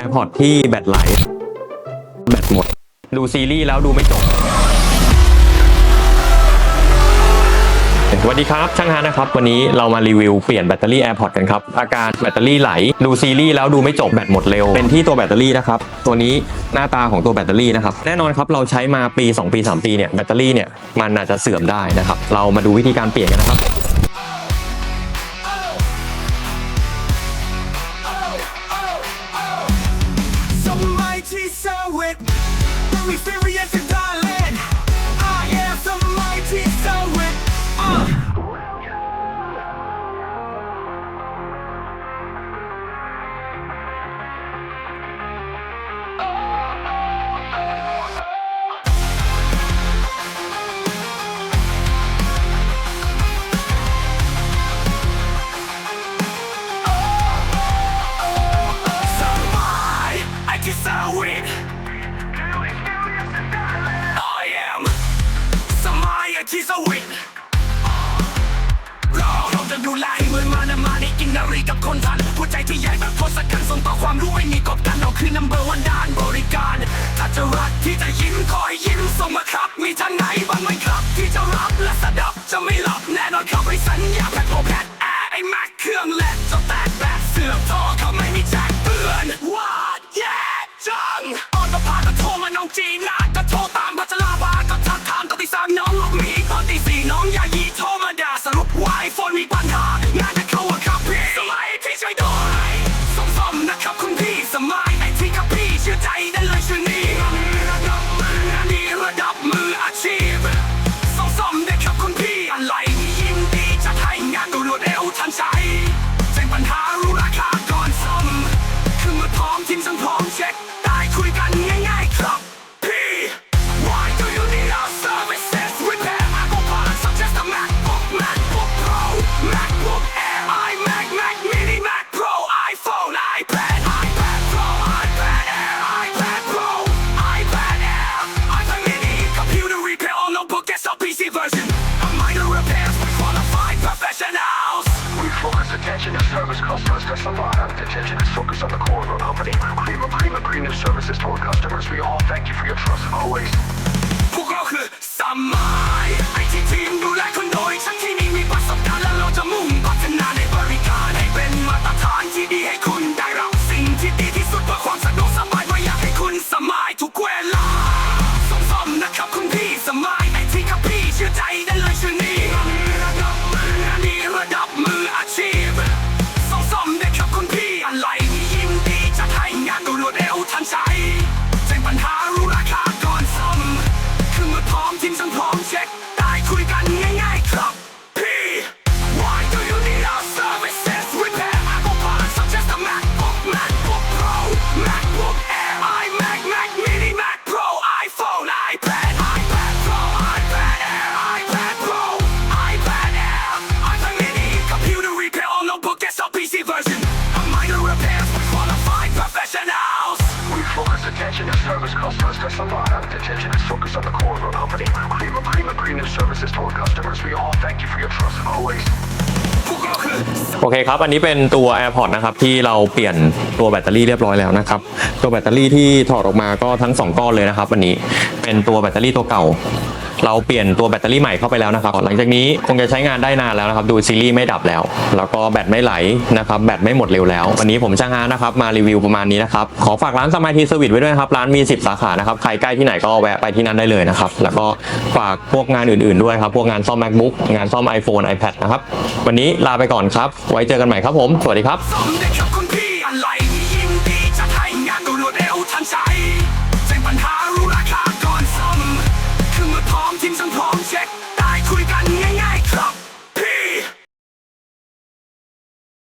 AirPods ที่แบตไหล แบตหมด ดูซีรีส์แล้วดูไม่จบสวัสดีครับช่างฮานะครับ วันนี้เรามารีวิวเปลี่ยนแบตเตอรี่ AirPods กันครับ อาการแบตเตอรี่ไหล ดูซีรีส์แล้วดูไม่จบแบตหมดเร็ว เป็นที่ตัวแบตเตอรี่นะครับ ตัวนี้หน้าตาของตัวแบตเตอรี่นะครับ แน่นอนครับเราใช้มาปี 2 ปี 3 ปีเนี่ยแบตเตอรี่เนี่ยมันอาจจะเสื่อมได้นะครับ เรามาดูวิธีการเปลี่ยนกันนะครับ We're ที่สวิตเราเราจะดูแลให้เหมือนมานะมาในกินนารีกับคนทันหัวใจที่ใหญ่แบบทศกัณฐ์ส่งต่อความรู้ให้มีกบกันเราคือ number one ด้านบริการ ถ้าจะรักที่จะยิ้มคอยยิ้มส่งมาครับ มีทางไหนบ้างไหมครับ ที่จะรับและสะดับจะไม่หลับแน่นอนเข้าไปสัญญาแพทโอแพทแอร์ไอแม็กเครื่องแลดจะแตกแบบเสื่อมท่อเขาไม่มีแจ้งเตือนว่าแย่จังออนประพาก็โทรมาน้องจีน มีปัญหางานจะเข้าอะครับพี่สมัยที่ช่วยด้วยสมสมนะครับคุณพี่สมัยไอ้ที่ครับพี่เชื่อใจได้เลยชื่อนี้ระดับมืออันนี้ระดับมืออาชีพสมสมนะครับคุณพี่อะไรยิ้มดีจะให้งานก็รวดเร็วทันใจแจ้งปัญหา premium services to our customers. We all thank you for your trust always. Us a lot of attention is focused on the core of our company. Cream of cream of premium services to our customers. We all thank you for your trust always. โอเคครับ อันนี้เป็นตัว AirPods นะครับ ที่เราเปลี่ยนตัวแบตเตอรี่เรียบร้อยแล้วนะครับ ตัวแบตเตอรี่ที่ถอดออกมาก็ทั้ง 2 ก้อนเลยนะครับ วันนี้เป็นตัวแบตเตอรี่ตัวเก่า เราเปลี่ยนตัวแบตเตอรี่ใหม่เข้าไปแล้วนะครับ หลังจากนี้คงจะใช้งานได้นานแล้วนะครับ ดูซีรีส์ไม่ดับแล้ว แล้วก็แบตไม่ไหลนะครับ แบตไม่หมดเร็วแล้ว วันนี้ผมช่างฮานะครับ มารีวิวประมาณนี้นะครับ ขอฝากร้านสมาธิเซอร์วิสไว้ด้วยครับ ร้านมี 10 สาขานะครับ ใครใกล้ที่ไหนก็แวะไปที่นั่นได้เลยนะครับ แล้วก็ฝากพวกงานอื่นๆด้วยครับ พวกงานซ่อม macbook งานซ่อม iPhone iPad นะครับ วันนี้ลาไปก่อนครับ ไว้เจอกันใหม่ครับผม สวัสดีครับ